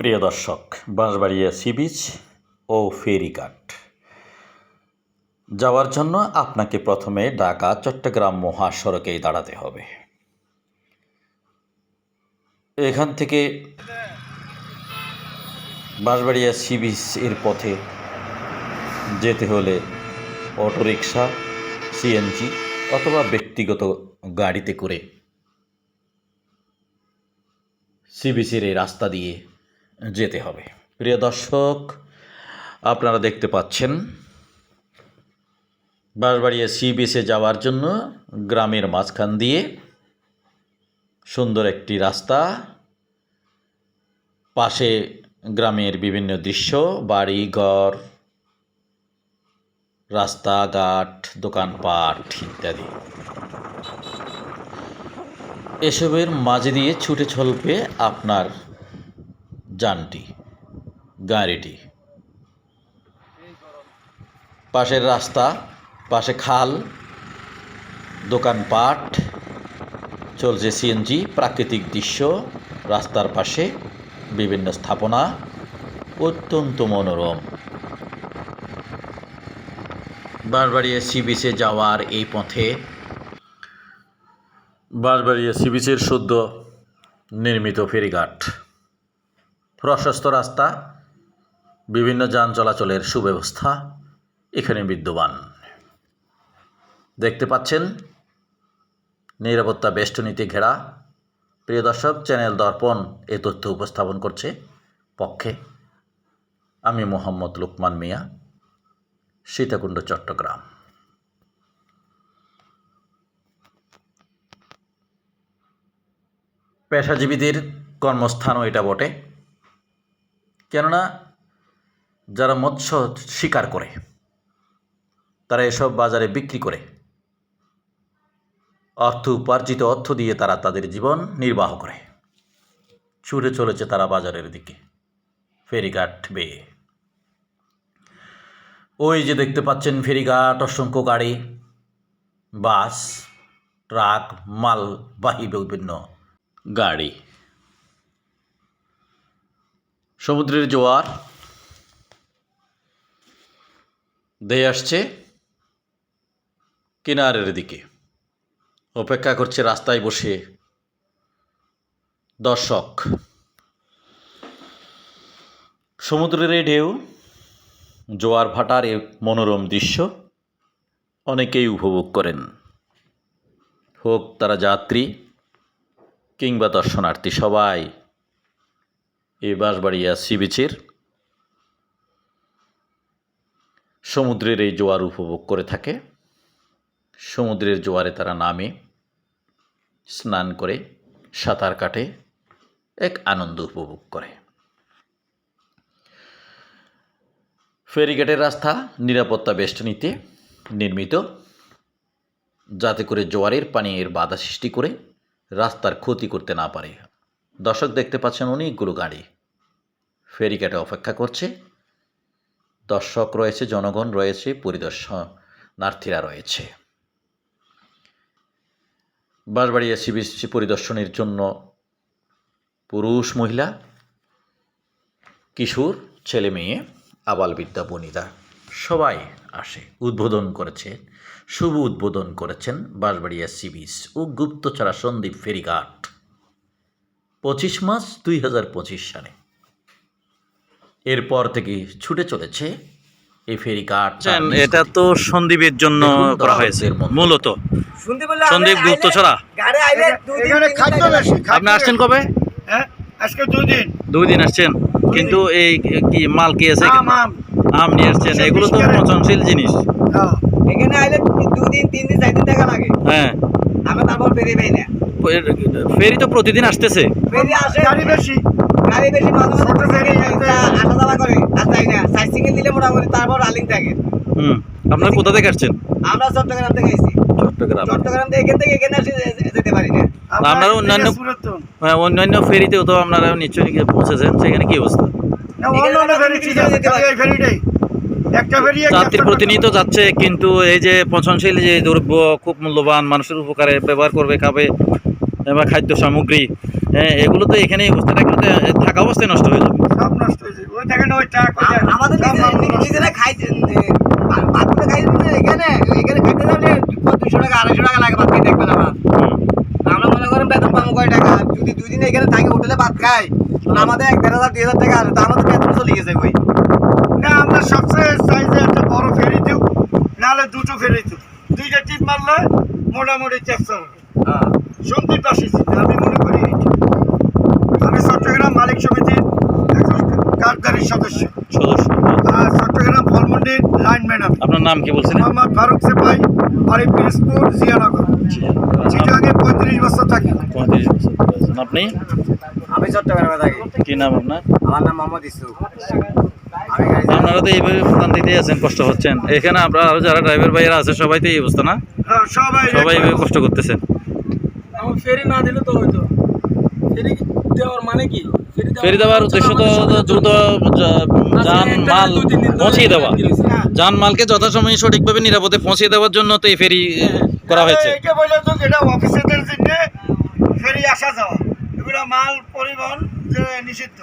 প্রিয় দর্শক, Banshbaria sea beach ও ফেরি ফেরিঘাট। যাওয়ার জন্য আপনাকে প্রথমে ঢাকা, চট্টগ্রাম মহাসড়কেই দাঁড়াতে হবে। এখান থেকে বাঁশবাড়িয়া সি বিচ এর পথে যেতে হলে অটোরিকশা সিএনজি অথবা ব্যক্তিগত গাড়িতে করে সিবিসির এই রাস্তা দিয়ে যেতে হবে। প্রিয় দর্শক, আপনারা দেখতে পাচ্ছেন, বাঁশবাড়িয়া সি বিচে যাওয়ার জন্য গ্রামের মাঝখান দিয়ে সুন্দর একটি রাস্তা, পাশে গ্রামের বিভিন্ন দৃশ্য, বাড়ি, ঘর রাস্তাঘাট দোকানপাট ইত্যাদি। এসবের মাঝে দিয়ে ছুটে চলবে আপনার যানটি গাড়িটি। পাশের রাস্তা, পাশে খাল দোকানপাট চলছে সিএনজি, প্রাকৃতিক দৃশ্য, রাস্তার পাশে বিভিন্ন স্থাপনা, অত্যন্ত মনোরম। বারবাড়িয়া সি বিচে যাওয়ার এই পথে বাঁশবাড়িয়া সি বিচের শুদ্ধ নির্মিত ফেরিঘাট। প্রশস্ত রাস্তা, বিভিন্ন যান চলাচলের সুব্যবস্থা এখানে বিদ্যমান। দেখতে পাচ্ছেন, নিরাপত্তা বেষ্টনীতে ঘেরা। প্রিয় দর্শক, চ্যানেল দর্পণ এ তথ্য উপস্থাপন করছে পক্ষে আমি মোহাম্মদ লুকমান মিয়া, সীতাকুণ্ড, চট্টগ্রাম। পেশাজীবীদের কর্মস্থানও এটা বটে। কেননা যারা মৎস্য শিকার করে, তারা এসব বাজারে বিক্রি করে। অর্থ উপার্জিত অর্থ দিয়ে তারা তাদের জীবন নির্বাহ করে। ছুটে চলেছে তারা বাজারের দিকে, ফেরিঘাট বেয়ে। ওই যে দেখতে পাচ্ছেন ফেরিঘাট, অসংখ্য গাড়ি, বাস, ট্রাক, মাল মালবাহী বিভিন্ন গাড়ি। সমুদ্রের জোয়ার। ধেয়ে আসছে কিনারের দিকে। অপেক্ষা করছে রাস্তায় বসে দর্শক। সমুদ্রের এই ঢেউ, জোয়ার ভাটার এ মনোরম দৃশ্য অনেকেই উপভোগ করেন। হোক তারা যাত্রী কিংবা দর্শনার্থী সবাই এই বাঁশবাড়িয়া সি বিচের সমুদ্রের এই জোয়ার উপভোগ করে থাকে। সমুদ্রের জোয়ারে তারা নামে, স্নান করে, সাঁতার কাটে, এক আনন্দ উপভোগ করে। ফেরিঘাটের রাস্তা, নিরাপত্তা বেষ্টনীতে নির্মিত, যাতে করে জোয়ারের পানি এর বাধা সৃষ্টি করে রাস্তার ক্ষতি করতে না পারে। দর্শক দেখতে পাচ্ছেন অনেকগুলো গাড়ি। ফেরিঘাটে অপেক্ষা করছে। দর্শক রয়েছে, জনগণ রয়েছে পরিদর্শনার্থীরা রয়েছে। বাঁশবাড়িয়া সিবিসি পরিদর্শনের জন্য পুরুষ, মহিলা, কিশোর, ছেলে, মেয়ে, আবাল বিদ্যা বনিতা সবাই আসে, উদ্বোধন করেছে, শুভ উদ্বোধন করেছেন বাঁশবাড়িয়া সি বিচ ও গুপ্তছড়া সন্দীপ ফেরিঘাট। পঁচিশ মার্চ দুই হাজার পঁচিশ সালে। এরপর থেকে ছুটে চলেছে এই ফেরি ফেরিঘাট এটা তো সন্দীপের জন্য করা হয়েছে মূলত। সন্দীপ। বেশি খাদ্য আপনি আসছেন কবে? হ্যাঁ আজকে দুই দিন দুই দিন আসছেন কিন্তু এই কি মাল কি আছে আম আম। আম নিয়ে আসছেন এগুলো তো পচনশীল জিনিস। হ্যাঁ। এখানে আইলে দুদিন তিন দিন চার দিন টাকা লাগে। হ্যাঁ। আমরা তারপর বেরিয়ে পাই না। ফেরি তো প্রতিদিন আসতেছে। বেরিয়ে আসে গাড়ি বেশি। গাড়ি বেশি মাঝে মাঝে ছোট বেশি গাড়ি যায়, আছে। তা আসা যাওয়া করে আর যাই না। সাইড সিঙ্গেল দিলে মোটামুটি তারপর রালিং থাকে। হুম আপনারা কোথা থেকে আসছেন? আমরা চট্টগ্রাম থেকে এসেছি চট্টগ্রাম। চট্টগ্রাম থেকে এখান থেকে এখানে আসি যে- যে- যেতে পারি না। আপনারা অন্যান্য- হ্যাঁ, অন্যান্য ফেরিতেও তো আপনারা নিশ্চয়ই পৌঁছেছেন সেখানে কি অবস্থা? না, অন্য অন্য ফেরি ঠিক আছে, খালি এই ফেরিটাই। একটা ফেরি এক যাত্রী প্রতিনিয়ত যাচ্ছে কিন্তু এই যে পচনশীল যে দ্রব্য খুব মূল্যবান মানুষের উপকারে ব্যবহার করবে খাবে বা খাদ্য সামগ্রী হ্যাঁ এগুলো তো এখানে অবস্থা থাকলে তো থাকা অবস্থায় নষ্ট হয়ে যাবে। যে ওই দেখেন ওই টাকা আমাদের নিজেরা- এখানে। এখানে যাবে দুশো টাকা আড়াইশো টাকা লাগে ভাত ভাত। আমরা মনে করেন বেতন পাবো কয় টাকা? যদি দুই দিন এখানে থাকি হোটেলে ভাত খাই তাহলে আমাদের এক দেড় হাজার দুই হাজার টাকা আসে তা আমাদের বেতন চলে গেছে কই? না আমরা সবচেয়ে চাই যে একটা বড় ফেরি দিও নাহলে দুটো ফেরি দিও। দুইটা টিপ মারলে মোটামুটি চেষ্টা হবে। সন্দীপ আসিছি আমি মনে করি আমি চট্টগ্রাম মালিক সমিতির একজন কার্যকারী সদস্য। সদস্য। আর চট্টগ্রাম ফলমন্ডির লাইনম্যান আমি। আপনার নাম কি বলছেন? মোহাম্মদ ফারুক সেপাই বাড়ি পিরোজপুর জিয়ানগর। চিটাঙে পঁয়ত্রিশ বছর থাকি। পঁয়ত্রিশ বছর। আপনি? আমি চট্টগ্রামে থাকি। কি নাম আপনার? আমার নাম মোহাম্মদ ইসু আমি গাড়ি আপনারা তো এইভাবে প্রধান দিতে আছেন কষ্ট হচ্ছেন। এখানে আপনারা আরও যারা ড্রাইভার ভাইয়েরা আছে সবাই তো এই অবস্থা না? হ্যাঁ, সবাই সবাই এইভাবে কষ্ট করতেছেন। আমার ফেরি না দিলে তো হইতো ফেরি দেওয়ার মানে কি? ফেরি দেওয়ার উদ্দেশ্য তো দ্রুত যান মাল পৌঁছিয়ে দেওয়া। যান মালকে যথাসময়ে সঠিকভাবে নিরাপদে পৌঁছিয়ে দেওয়ার জন্য তো এই ফেরি করা হয়েছে। এইটা বলে তো এটা অফিসারদের জন্য ফেরি আসা যাওয়া। এগুলো মাল পরিবহন যে নিষিদ্ধ।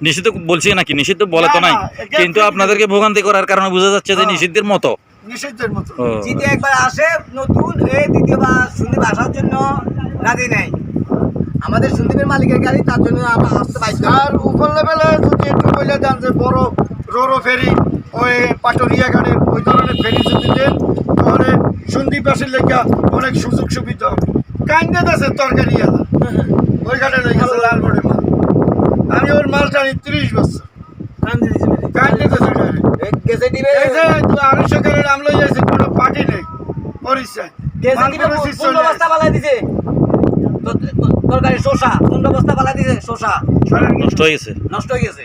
নিষিদ্ধ বলছি নাকি? নিষিদ্ধ বলে তো নাই। কিন্তু আপনাদেরকে ভোগান্তি করার কারণে বোঝা যাচ্ছে যে হ্যাঁ। নিষিদ্ধের মতো। নিষিদ্ধের মতো। ও, জিতে একবার আসে নতুন এ দ্বিতীয়বার সন্দীপ আসার জন্য রাজি নেই। আমাদের সন্দীপের মালিকের গাড়ি তার জন্য আমরা আসতে বাধ্য। আর উপর লেভেলে যদি একটু বলে দেন যে বড় রোরো ফেরি ওই পাটরিয়া গাড়ির ওই ধরনের ফেরি যদি দেন তাহলে সন্দীপবাসীর লেখা অনেক সুযোগ সুবিধা হবে। কাইন্ডে দেশের তরকারি এলা। ওই ঘাটে লেগেছে লাল বোর্ডের মাল আমি ওর মাল টানি তিরিশ বছর। কাইন্ডে দেশে গেছে দিবে? এই যে আড়াইশো গাড়ির আমলো যাইছে কোনো পার্টি নেই পরিচয়। মাল দিবে নিয়ে বস্তা পালাই দিছে। তরকারি শসা দিছে শসা। নষ্ট হয়ে গেছে। নষ্ট হয়ে গেছে।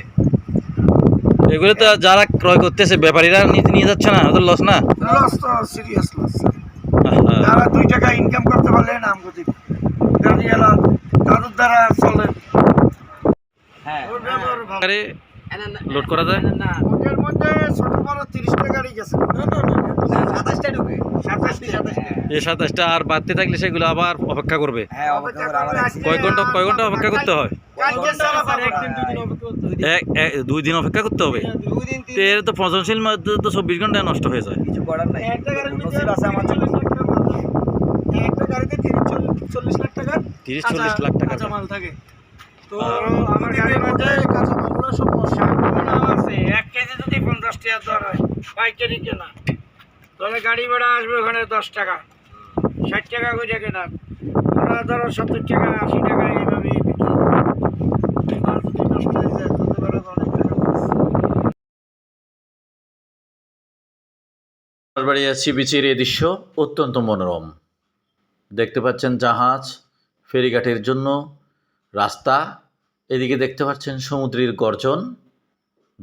এগুলো তো যারা ক্রয় করতেছে ব্যাপারীরা নিয়ে নিয়ে যাচ্ছে না ওদের লস না? লস তো সিরিয়াস লস যারা দুই টাকা ইনকাম করতে পারলে নাম গতি। গাড়ি এলা তাদের দ্বারা চলে। হ্যাঁ। লোড করা যায়? না। ওদের মধ্যে ছোট বড় তিরিশটা গাড়ি গেছে সাতাশটা ঢুকে সাতাশটি সাতাশটি এই সাতাশটা আর বাড়তে থাকলে সেগুলো আবার অপেক্ষা করবে। কয় ঘণ্টা কয় ঘণ্টা অপেক্ষা করতে হয়? দুই দিন অপেক্ষা করতে হবে? এর তো পচনশীল মধ্যে তো চব্বিশ ঘন্টায় নষ্ট হয়ে যায়। কিছু করার নাই একটা। চল্লিশ লাখ টাকা। গাড়িতে তিরিশ চল্লিশ লাখ টাকা তিরিশ চল্লিশ লাখ টাকা কাঁচা মাল। থাকে। তো আমার গাড়ির মধ্যে কাঁচা সব নষ্ট আছে। এক কেজি যদি পঞ্চাশ টাকা দর হয়, পাইকারি কেনা। তাহলে গাড়ি ভাড়া আসবে ওখানে দশ টাকা, ষাট টাকা করে কেনা। ওরা ধরো সত্তর টাকা, আশি টাকা এইভাবে এই দৃশ্য অত্যন্ত মনোরম। দেখতে পাচ্ছেন জাহাজ ফেরিঘাটের জন্য রাস্তা, এদিকে দেখতে পাচ্ছেন সমুদ্রের গর্জন।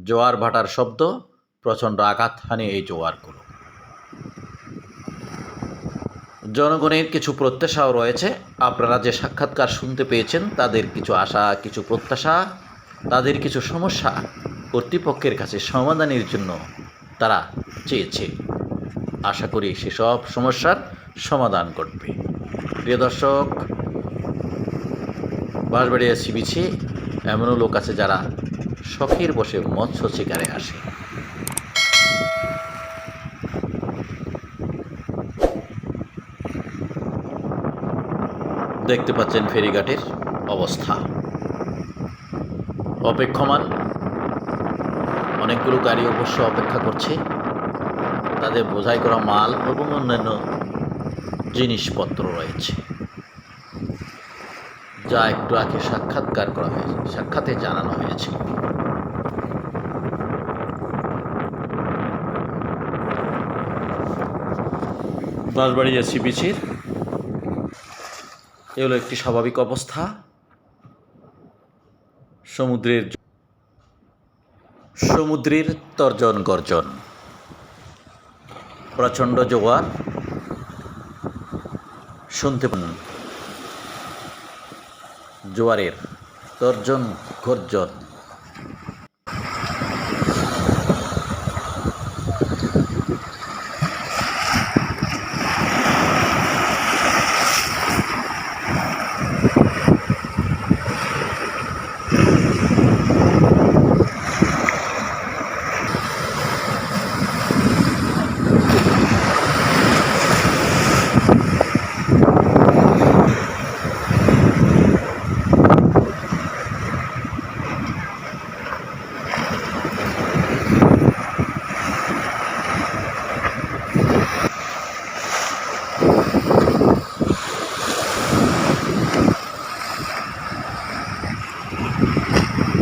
জোয়ার ভাটার শব্দ, প্রচণ্ড আঘাত, হানে এই জোয়ারগুলো। জনগণের কিছু প্রত্যাশাও রয়েছে। আপনারা যে সাক্ষাৎকার শুনতে পেয়েছেন, তাদের কিছু আশা, কিছু প্রত্যাশা, তাদের কিছু সমস্যা কর্তৃপক্ষের কাছে সমাধানের জন্য তারা চেয়েছে। আশা করি সেসব সমস্যার সমাধান করবে প্রিয় দর্শক, বাঁশবাড়িয়া সি বিচে এমনও লোক আছে যারা শখের বসে মৎস্য শিকারে আসে। দেখতে পাচ্ছেন ফেরিঘাটের অবস্থা। অপেক্ষমান, অনেকগুলো গাড়ি অবশ্য অপেক্ষা করছে। তাদের বোঝাই করা মাল এবং অন্যান্য জিনিসপত্র রয়েছে। যা একটু আগে সাক্ষাৎকার করা হয়েছে সাক্ষাতে জানানো হয়েছে। বাঁশবাড়িয়া সি বিচের। এ হলো একটি স্বাভাবিক অবস্থা। সমুদ্রের সমুদ্রের তর্জন গর্জন। প্রচণ্ড জোয়ার। শুনতে পান। জোয়ারের তর্জন গর্জন।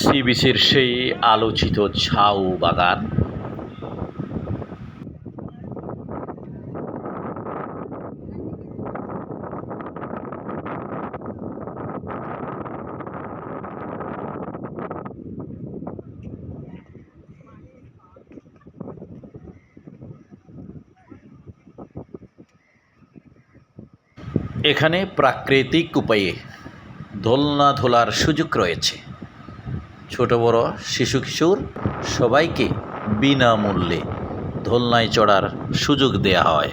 সি বিচের সেই আলোচিত ঝাউ বাগান। এখানে প্রাকৃতিক উপায়ে দোলনা ধোলার সুযোগ রয়েছে। ছোট বড় শিশু কিশোর সবাইকে বিনামূল্যে দোলনায় চড়ার সুযোগ দেওয়া হয়।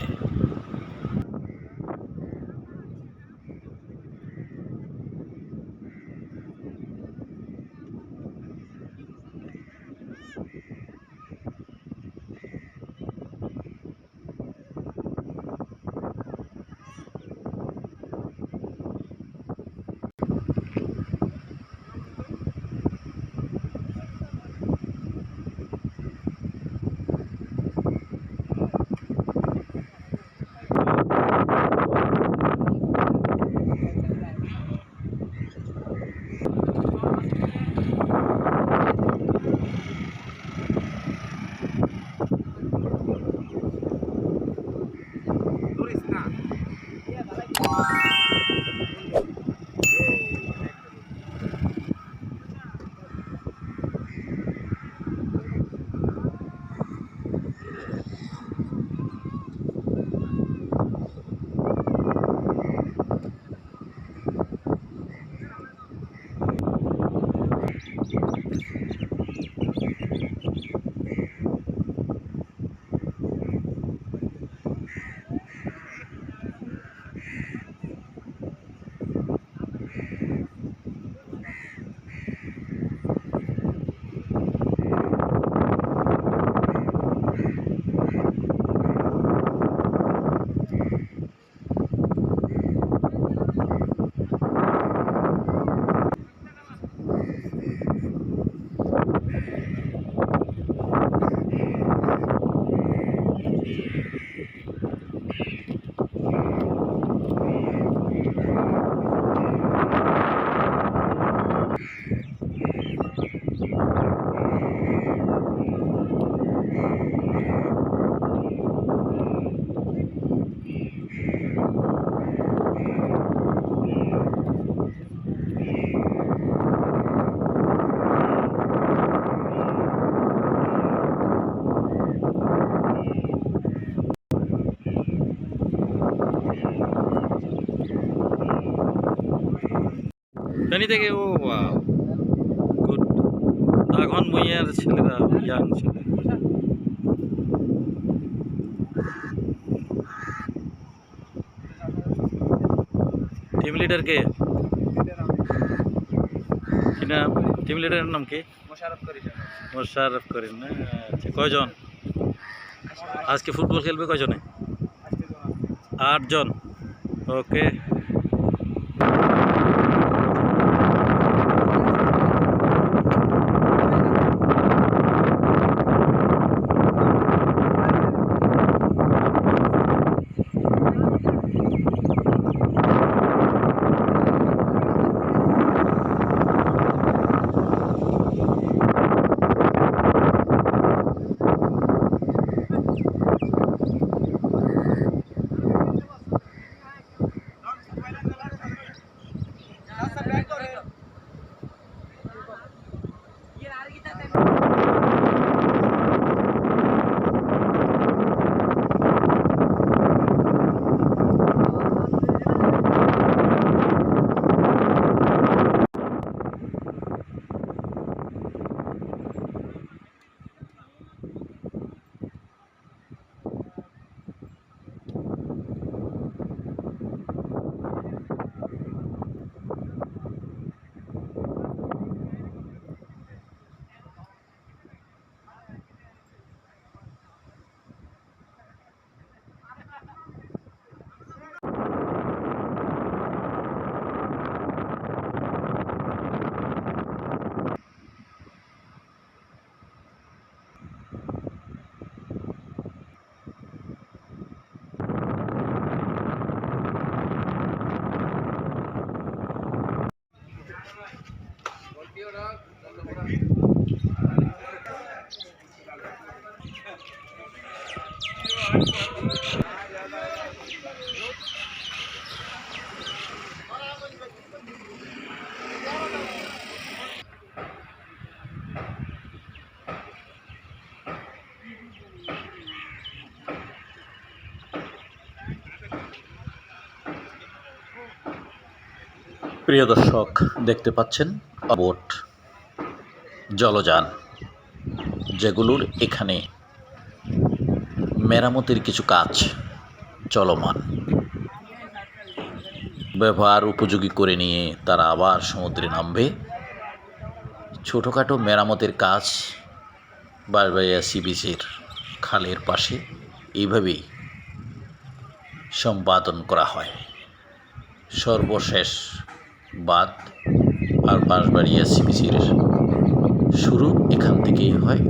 ফেনী থেকে ও গুড দাগন মুইয়ার ছেলেরা ইয়াং ছেলে। টিম লিডার কে? কি নাম? টিম লিডারের নাম কি? মোশাররফ করিম। না? আচ্ছা কয়জন? আজকে ফুটবল খেলবে কয়জনে? আটজন। ওকে। প্রিয় দর্শক দেখতে পাচ্ছেন বোট জলযান, যেগুলোর এখানে মেরামতের কিছু কাজ চলমান। ব্যবহার উপযোগী করে নিয়ে তারা আবার সমুদ্রে নামবে। ছোটোখাটো মেরামতের কাজ বারবাইয়া সি বিচের খালের পাশে এইভাবেই সম্পাদন করা হয়। সর্বশেষ বাদ আর বাঁশবাড়িয়া সিবিসির শুরু এখান থেকেই হয়।